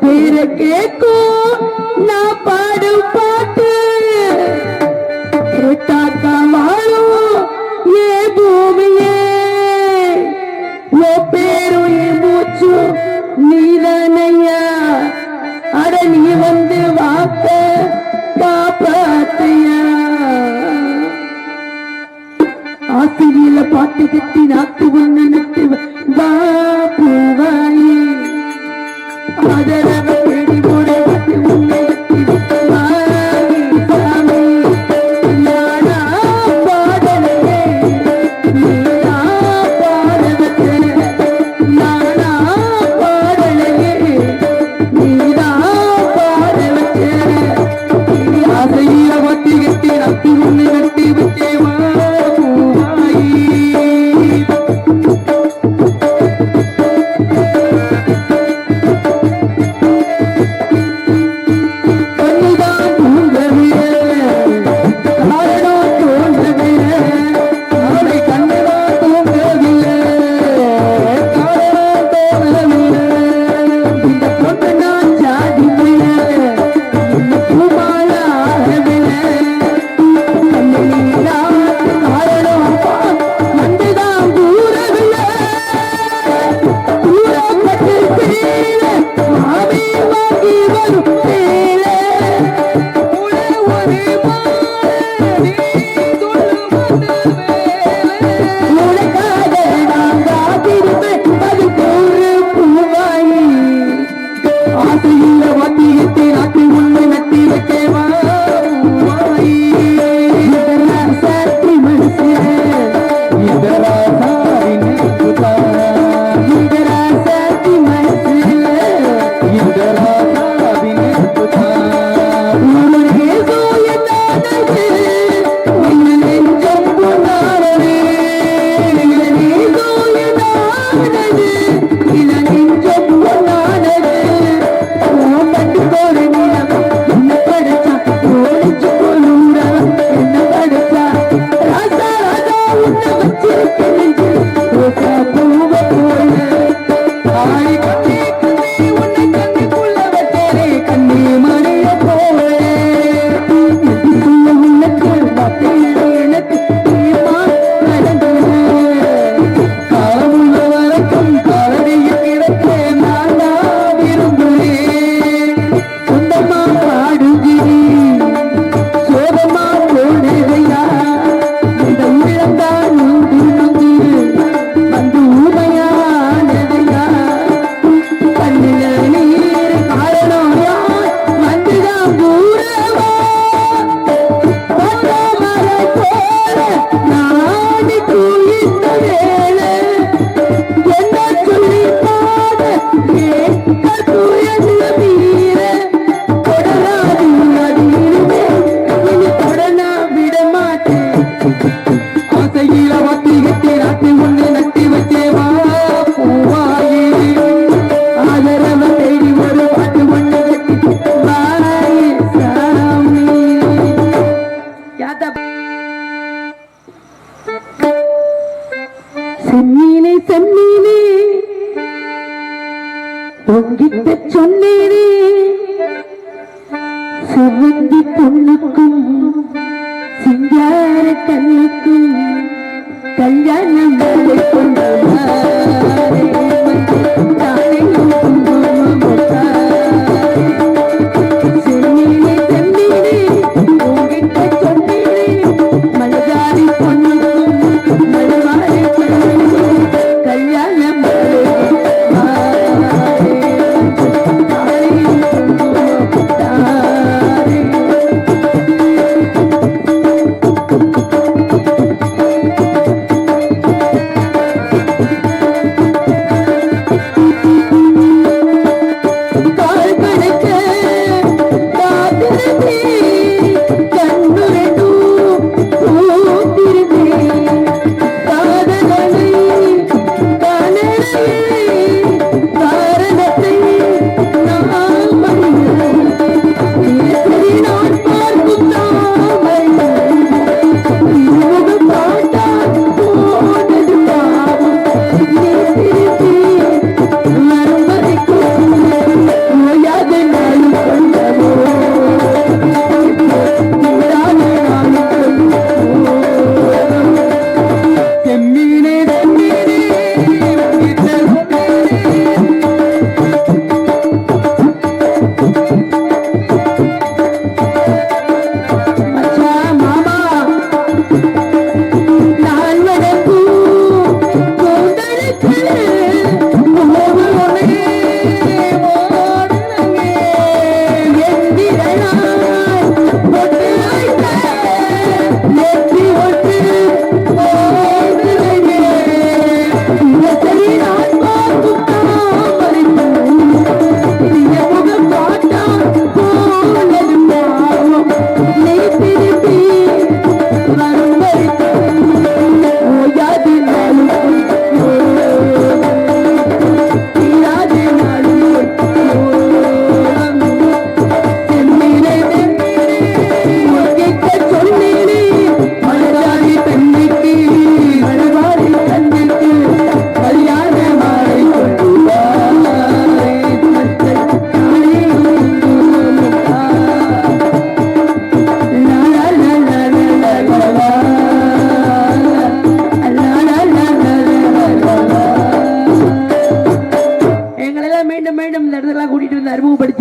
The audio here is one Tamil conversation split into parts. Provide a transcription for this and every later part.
பேரை கேட்கும் நான் பாடும் பாட்டு. தாத்தா வாழும் ஏ பூமியே. ஓ பேரும் என் மூச்சும் நீதானையா அட நீ வந்து வாக்க காப்ப பாட்டு கட்டி நாட்டு ஒண்ணு করে செம்மீனே செம்மீனே. பொங்கிட்ட சொன்னேனே. செவ்வந்தி பொண்ணுக்கும் சிங்கார கண்ணுக்கும்.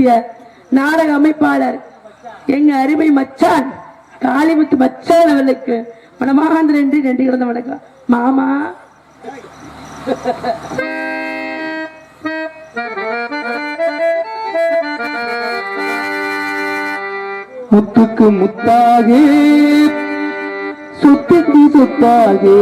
இடத்துக்கெல்லாம் நாடக அமைப்பாளர் எங்க அருமை மச்சான் காளிமுத்து மச்சான் அவர்களுக்கு மனமார்ந்த நன்றி நன்றி கிடந்த வணக்கம். மாமா. முத்துக்கு முத்தாகே சொத்துக்கு சொத்தாகே.